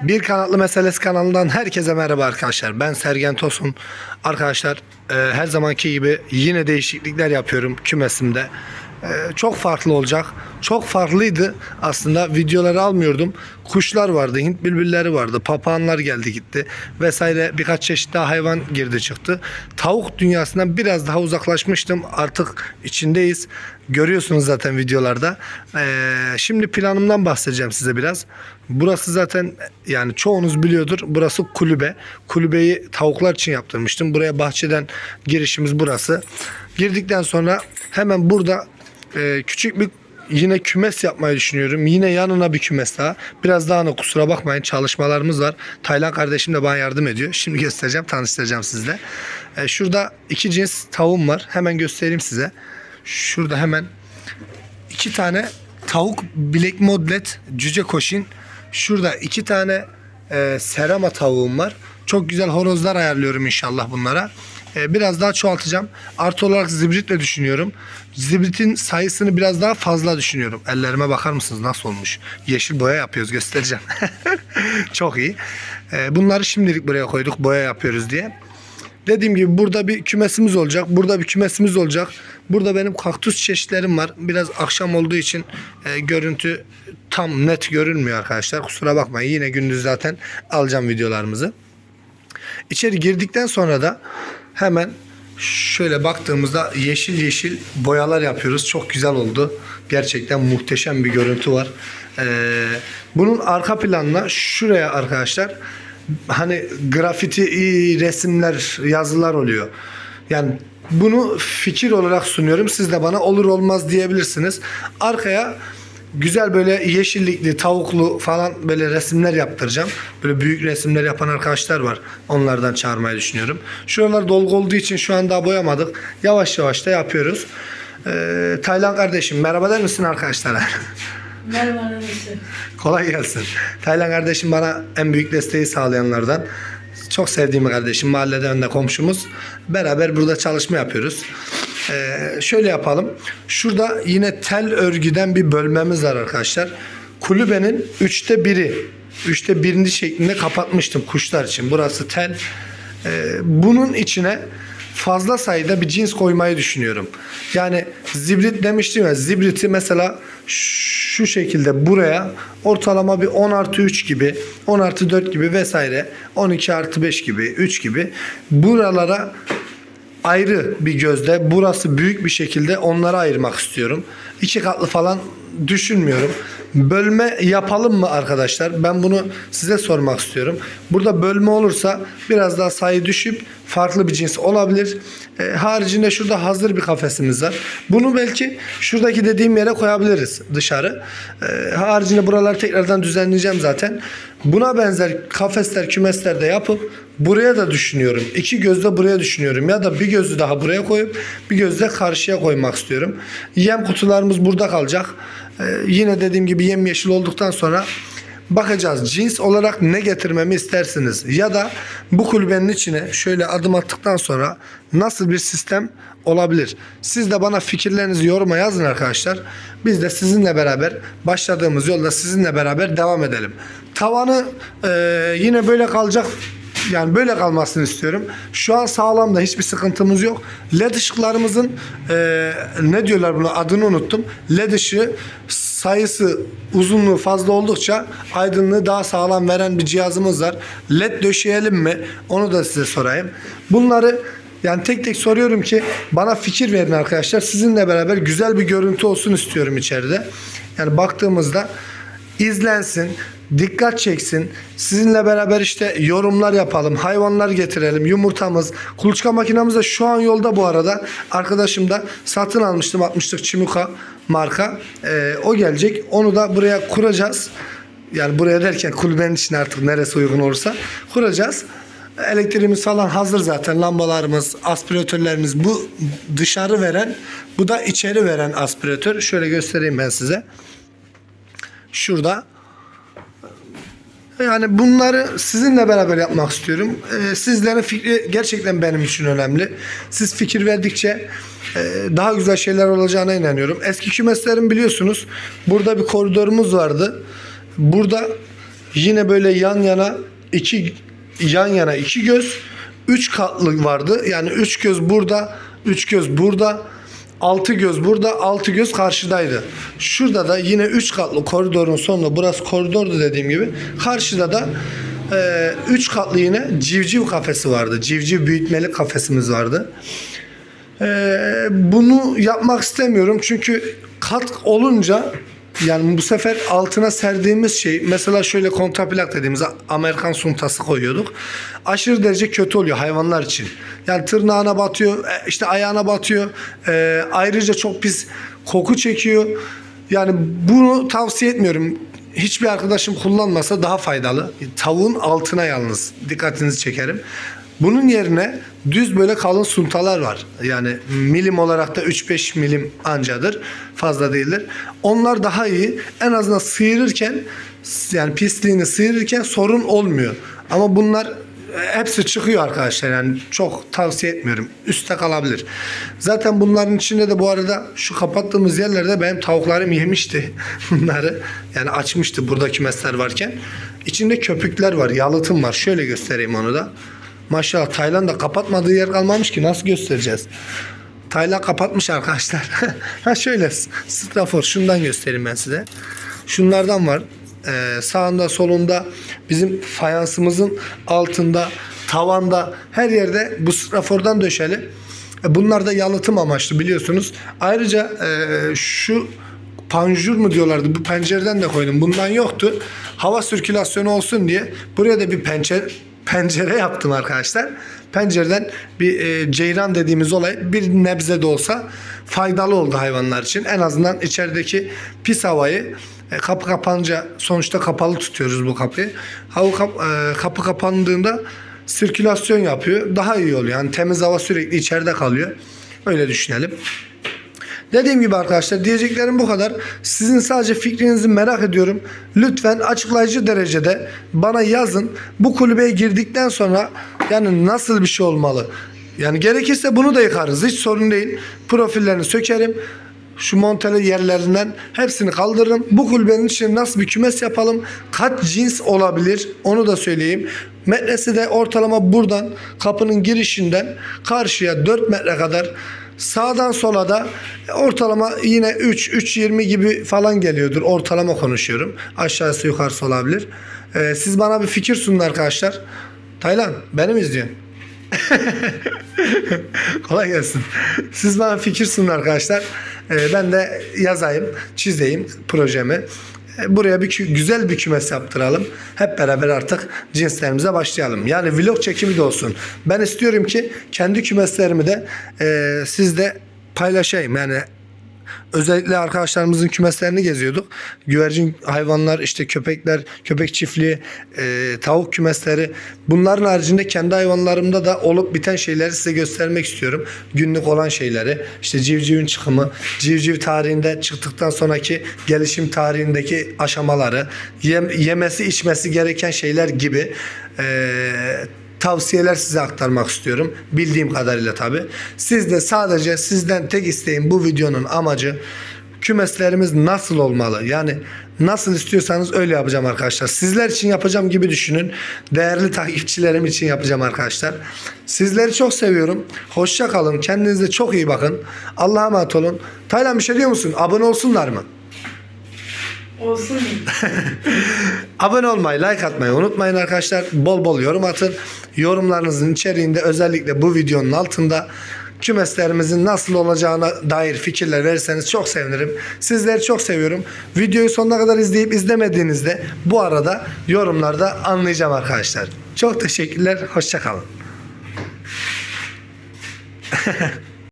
Bir Kanatlı Meselesi kanalından herkese merhaba arkadaşlar. Ben Sergen Tosun. Arkadaşlar e, her zamanki gibi yine değişiklikler yapıyorum kümesimde. E, çok farklı olacak. Çok farklıydı aslında. Videoları almıyordum. Kuşlar vardı, Hint bülbülleri vardı, papağanlar geldi gitti vesaire birkaç çeşit daha hayvan girdi çıktı. Tavuk dünyasından biraz daha uzaklaşmıştım. Artık içindeyiz. Görüyorsunuz zaten videolarda. Ee, şimdi planımdan bahsedeceğim size biraz. Burası zaten yani çoğunuz biliyordur. Burası kulübe. Kulübeyi tavuklar için yaptırmıştım. Buraya bahçeden girişimiz burası. Girdikten sonra hemen burada e, küçük bir yine kümes yapmayı düşünüyorum. Yine yanına bir kümes daha. Biraz daha ne kusura bakmayın çalışmalarımız var. Taylan kardeşim de bana yardım ediyor. Şimdi göstereceğim, tanıştıracağım sizle. E, şurada iki cins tavuğum var. Hemen göstereyim size. Şurada hemen iki tane tavuk bilek modlet cüce koşin. Şurada iki tane e, serama tavuğum var. Çok güzel horozlar ayarlıyorum inşallah bunlara. E, biraz daha çoğaltacağım. Artı olarak zibritle düşünüyorum. Zibritin sayısını biraz daha fazla düşünüyorum. Ellerime bakar mısınız nasıl olmuş? Yeşil boya yapıyoruz göstereceğim. Çok iyi. E, bunları şimdilik buraya koyduk boya yapıyoruz diye. Dediğim gibi burada bir kümesimiz olacak. Burada bir kümesimiz olacak. Burada benim kaktüs çeşitlerim var. Biraz akşam olduğu için e, görüntü tam net görünmüyor arkadaşlar. Kusura bakmayın. Yine gündüz zaten alacağım videolarımızı. İçeri girdikten sonra da hemen şöyle baktığımızda yeşil yeşil boyalar yapıyoruz. Çok güzel oldu. Gerçekten muhteşem bir görüntü var. Ee, bunun arka planına şuraya arkadaşlar hani grafiti resimler, yazılar oluyor. Yani bunu fikir olarak sunuyorum. Siz de bana olur olmaz diyebilirsiniz. Arkaya güzel böyle yeşillikli, tavuklu falan böyle resimler yaptıracağım. Böyle büyük resimler yapan arkadaşlar var. Onlardan çağırmayı düşünüyorum. Şuralar dolgu olduğu için şu an daha boyamadık. Yavaş yavaş da yapıyoruz. Ee, Taylan kardeşim merhaba der misin arkadaşlara? Merhaba annesi. Kolay gelsin. Taylan kardeşim bana en büyük desteği sağlayanlardan. Çok sevdiğim kardeşim, mahalleden de komşumuz. Beraber burada çalışma yapıyoruz. Ee, şöyle yapalım. Şurada yine tel örgüden bir bölmemiz var arkadaşlar. Kulübenin üçte biri, üçte birini şeklinde kapatmıştım kuşlar için. Burası tel. Ee, bunun içine fazla sayıda bir cins koymayı düşünüyorum. Yani zibrit demiştim ya zibriti mesela şu şekilde buraya ortalama bir 10 artı 3 gibi 10 artı 4 gibi vesaire 12 artı 5 gibi 3 gibi buralara ayrı bir gözle burası büyük bir şekilde onlara ayırmak istiyorum. İki katlı falan düşünmüyorum. Bölme yapalım mı arkadaşlar? Ben bunu size sormak istiyorum. Burada bölme olursa biraz daha sayı düşüp farklı bir cins olabilir. E, haricinde şurada hazır bir kafesimiz var. Bunu belki şuradaki dediğim yere koyabiliriz dışarı. E, haricinde buraları tekrardan düzenleyeceğim zaten. Buna benzer kafesler, kümesler de yapıp buraya da düşünüyorum. İki gözle buraya düşünüyorum. Ya da bir gözü daha buraya koyup bir gözle karşıya koymak istiyorum. Yem kutularımız burada kalacak. Ee, yine dediğim gibi yem yeşil olduktan sonra bakacağız. Cins olarak ne getirmemi istersiniz? Ya da bu kulübenin içine şöyle adım attıktan sonra nasıl bir sistem olabilir? Siz de bana fikirlerinizi yoruma yazın arkadaşlar. Biz de sizinle beraber başladığımız yolda sizinle beraber devam edelim. Tavanı e, yine böyle kalacak yani böyle kalmasını istiyorum. Şu an sağlam da hiçbir sıkıntımız yok. LED ışıklarımızın e, ne diyorlar buna adını unuttum. LED ışığı sayısı uzunluğu fazla oldukça aydınlığı daha sağlam veren bir cihazımız var. LED döşeyelim mi? Onu da size sorayım. Bunları yani tek tek soruyorum ki bana fikir verin arkadaşlar. Sizinle beraber güzel bir görüntü olsun istiyorum içeride. Yani baktığımızda izlensin, dikkat çeksin. Sizinle beraber işte yorumlar yapalım, hayvanlar getirelim, yumurtamız, kuluçka makinamız da şu an yolda bu arada. Arkadaşım da satın almıştım 60'lık Çimuka marka. Ee, o gelecek. Onu da buraya kuracağız. Yani buraya derken kulübenin içine artık neresi uygun olursa kuracağız. Elektriğimiz falan hazır zaten. Lambalarımız, aspiratörlerimiz bu dışarı veren, bu da içeri veren aspiratör. Şöyle göstereyim ben size. Şurada yani bunları sizinle beraber yapmak istiyorum. Ee, sizlerin fikri gerçekten benim için önemli. Siz fikir verdikçe e, daha güzel şeyler olacağına inanıyorum. Eski kümeslerim biliyorsunuz burada bir koridorumuz vardı. Burada Yine böyle yan yana iki yan yana iki göz. Üç katlı vardı. Yani üç göz burada, üç göz burada. Altı göz burada, altı göz karşıdaydı. Şurada da yine üç katlı koridorun sonunda, burası koridordu dediğim gibi. Karşıda da e, üç katlı yine civciv kafesi vardı. Civciv büyütmeli kafesimiz vardı. Ee, bunu yapmak istemiyorum çünkü kat olunca yani bu sefer altına serdiğimiz şey mesela şöyle kontraplak dediğimiz Amerikan suntası koyuyorduk. Aşırı derece kötü oluyor hayvanlar için. Yani tırnağına batıyor, e, işte ayağına batıyor. Ee, ayrıca çok pis koku çekiyor. Yani bunu tavsiye etmiyorum. Hiçbir arkadaşım kullanmasa daha faydalı. Tavuğun altına yalnız dikkatinizi çekerim. Bunun yerine düz böyle kalın suntalar var. Yani milim olarak da 3-5 milim ancadır. Fazla değildir. Onlar daha iyi. En azından sıyırırken yani pisliğini sıyırırken sorun olmuyor. Ama bunlar hepsi çıkıyor arkadaşlar. Yani çok tavsiye etmiyorum. Üste kalabilir. Zaten bunların içinde de bu arada şu kapattığımız yerlerde benim tavuklarım yemişti bunları. Yani açmıştı burada kümesler varken. İçinde köpükler var, yalıtım var. Şöyle göstereyim onu da. Maşallah Tayland'da kapatmadığı yer kalmamış ki nasıl göstereceğiz? Tayland kapatmış arkadaşlar. ha şöyle strafor şundan göstereyim ben size. Şunlardan var. Ee, sağında solunda bizim fayansımızın altında tavanda her yerde bu strafordan döşeli. E, Bunlar da yalıtım amaçlı biliyorsunuz. Ayrıca e, şu panjur mu diyorlardı bu pencereden de koydum. Bundan yoktu. Hava sirkülasyonu olsun diye buraya da bir pencere pencere yaptım arkadaşlar. Pencereden bir e, ceyran dediğimiz olay bir nebze de olsa faydalı oldu hayvanlar için. En azından içerideki pis havayı e, kapı kapanınca sonuçta kapalı tutuyoruz bu kapıyı. Hava kap- e, kapı kapandığında sirkülasyon yapıyor. Daha iyi oluyor. Yani temiz hava sürekli içeride kalıyor. Öyle düşünelim. Dediğim gibi arkadaşlar diyeceklerim bu kadar. Sizin sadece fikrinizi merak ediyorum. Lütfen açıklayıcı derecede bana yazın. Bu kulübeye girdikten sonra yani nasıl bir şey olmalı? Yani gerekirse bunu da yıkarız. Hiç sorun değil. Profillerini sökerim. Şu monteli yerlerinden hepsini kaldırırım. Bu kulübenin içine nasıl bir kümes yapalım? Kaç cins olabilir? Onu da söyleyeyim. Metresi de ortalama buradan kapının girişinden karşıya 4 metre kadar Sağdan sola da ortalama yine 3 3.20 gibi falan geliyordur. Ortalama konuşuyorum. Aşağısı yukarısı olabilir. Ee, siz bana bir fikir sunun arkadaşlar. Taylan beni mi izliyorsun? Kolay gelsin. Siz bana fikir sunun arkadaşlar. Ee, ben de yazayım, çizeyim projemi. Buraya bir güzel bir kümes yaptıralım. Hep beraber artık cinslerimize başlayalım. Yani vlog çekimi de olsun. Ben istiyorum ki kendi kümeslerimi de e, sizde paylaşayım. Yani özellikle arkadaşlarımızın kümeslerini geziyorduk. Güvercin hayvanlar, işte köpekler, köpek çiftliği, e, tavuk kümesleri. Bunların haricinde kendi hayvanlarımda da olup biten şeyleri size göstermek istiyorum. Günlük olan şeyleri. İşte civcivin çıkımı, civciv tarihinde çıktıktan sonraki gelişim tarihindeki aşamaları, yem- yemesi içmesi gereken şeyler gibi e, tavsiyeler size aktarmak istiyorum. Bildiğim kadarıyla tabi. Siz de sadece sizden tek isteğim bu videonun amacı kümeslerimiz nasıl olmalı? Yani nasıl istiyorsanız öyle yapacağım arkadaşlar. Sizler için yapacağım gibi düşünün. Değerli takipçilerim için yapacağım arkadaşlar. Sizleri çok seviyorum. Hoşça kalın. Kendinize çok iyi bakın. Allah'a emanet olun. Taylan bir şey diyor musun? Abone olsunlar mı? Olsun. Abone olmayı, like atmayı unutmayın arkadaşlar. Bol bol yorum atın. Yorumlarınızın içeriğinde özellikle bu videonun altında kümeslerimizin nasıl olacağına dair fikirler verirseniz çok sevinirim. Sizleri çok seviyorum. Videoyu sonuna kadar izleyip izlemediğinizde bu arada yorumlarda anlayacağım arkadaşlar. Çok teşekkürler. Hoşçakalın.